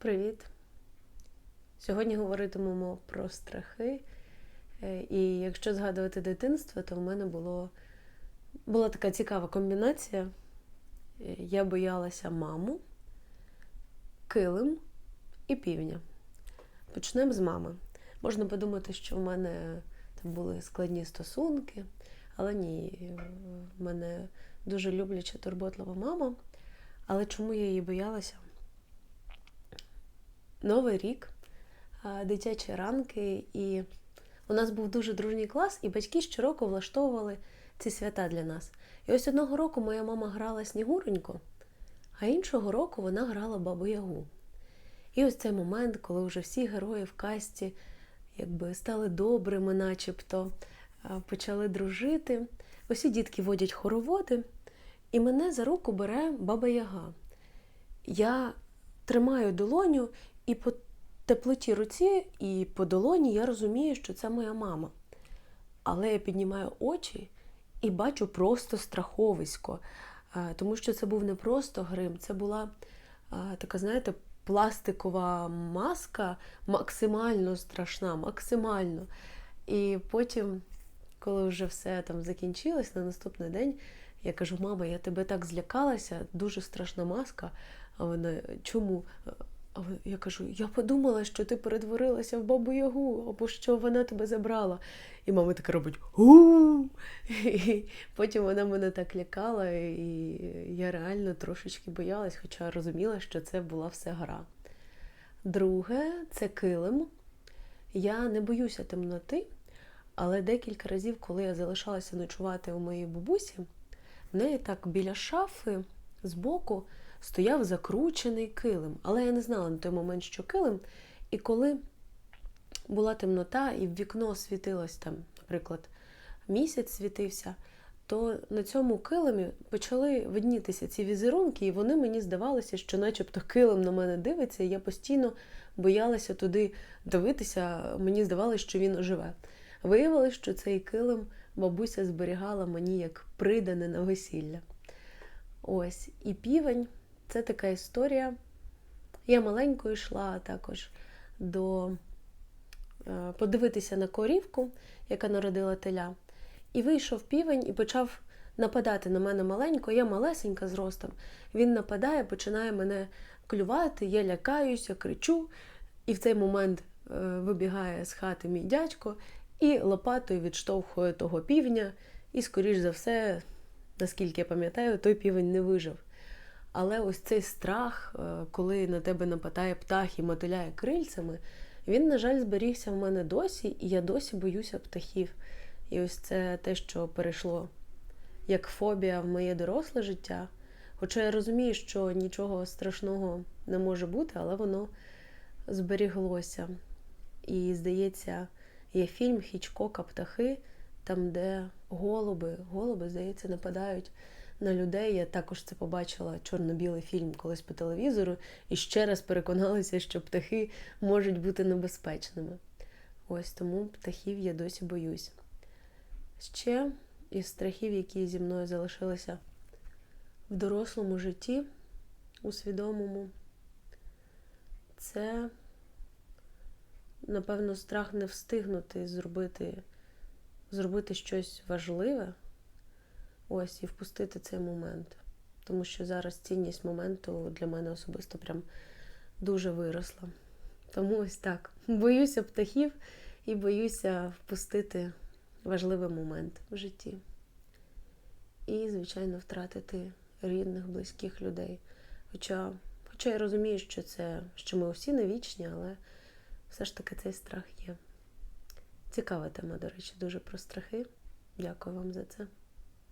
Привіт! Сьогодні говоритимемо про страхи. Е, І якщо згадувати дитинство, то в мене було, була така цікава комбінація. Е, Я боялася маму, килим і півня. Почнемо з мами. Можна подумати, що в мене там були складні стосунки, але ні, в мене дуже любляча турботлива мама. Але чому я її боялася? Новий рік, дитячі ранки, і у нас був дуже дружній клас, і батьки щороку влаштовували ці свята для нас. І ось одного року моя мама грала Снігуренько, а іншого року вона грала Бабу Ягу. І ось цей момент, коли вже всі герої в касті якби стали добрими, начебто, почали дружити. Усі дітки водять хороводи, і мене за руку бере Баба Яга. Я тримаю долоню, і по теплоті руці, і по долоні я розумію, що це моя мама. Але я піднімаю очі і бачу просто страховисько, тому що це був не просто грим, це була така, знаєте, пластикова маска, максимально страшна, максимально. І потім, коли вже все там закінчилось на наступний день, я кажу: мама, я тебе так злякалася, дуже страшна маска. А вона чому? А я кажу, я подумала, що ти перетворилася в бабу Ягу, або що вона тебе забрала. І мама така робить у І потім вона мене так лякала, і я реально трошечки боялась, хоча розуміла, що це була все гра. Друге, це килим. Я не боюся темноти, але декілька разів, коли я залишалася ночувати у моїй бабусі, в неї так біля шафи збоку стояв закручений килим. Але я не знала на той момент, що килим. І коли була темнота, і в вікно світилось там, наприклад, місяць світився, то на цьому килимі почали виднітися ці візерунки, і вони мені здавалося, що начебто килим на мене дивиться, і я постійно боялася туди дивитися. Мені здавалося, що він живе. Виявилось, що цей килим бабуся зберігала мені як придане на весілля. Ось, і півень це така історія. Я маленькою йшла також до е, подивитися на корівку, яка народила теля. І вийшов півень і почав нападати на мене маленько. Я малесенька зростом. Він нападає, починає мене клювати, я лякаюся, кричу. І в цей момент е, вибігає з хати мій дядько і лопатою відштовхує того півня. І, скоріш за все, наскільки я пам'ятаю, той півень не вижив. Але ось цей страх, е, коли на тебе нападає птах і мотиляє крильцями, він, на жаль, зберігся в мене досі, і я досі боюся птахів. І ось це те, що перейшло як фобія в моє доросле життя. Хоча я розумію, що нічого страшного не може бути, але воно зберіглося. І, здається, є фільм Хічкока Птахи, там, де голуби, голуби, здається, нападають на людей. Я також це побачила чорно-білий фільм колись по телевізору і ще раз переконалася, що птахи можуть бути небезпечними. Ось тому птахів я досі боюсь. Ще із страхів, які зі мною залишилися в дорослому житті, у свідомому, це, напевно, страх не встигнути зробити, зробити щось важливе. Ось і впустити цей момент. Тому що зараз цінність моменту для мене особисто прям дуже виросла. Тому ось так. Боюся птахів і боюся впустити важливий момент в житті. І, звичайно, втратити рідних, близьких людей. Хоча, хоча я розумію, що це, що ми усі не вічні, але все ж таки цей страх є. Цікава тема, до речі, дуже про страхи. Дякую вам за це.